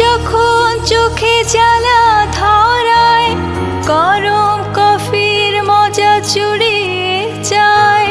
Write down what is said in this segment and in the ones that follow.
যখন চোখে জানা ধরায়, গরম কফির মজা চুড়িয়ে যায়।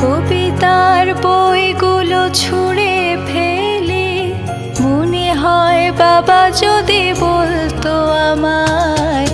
কবিতার বইগুলো ছুঁড়ে ফেলে। মনে হয় বাবা যদি বলতো আমায়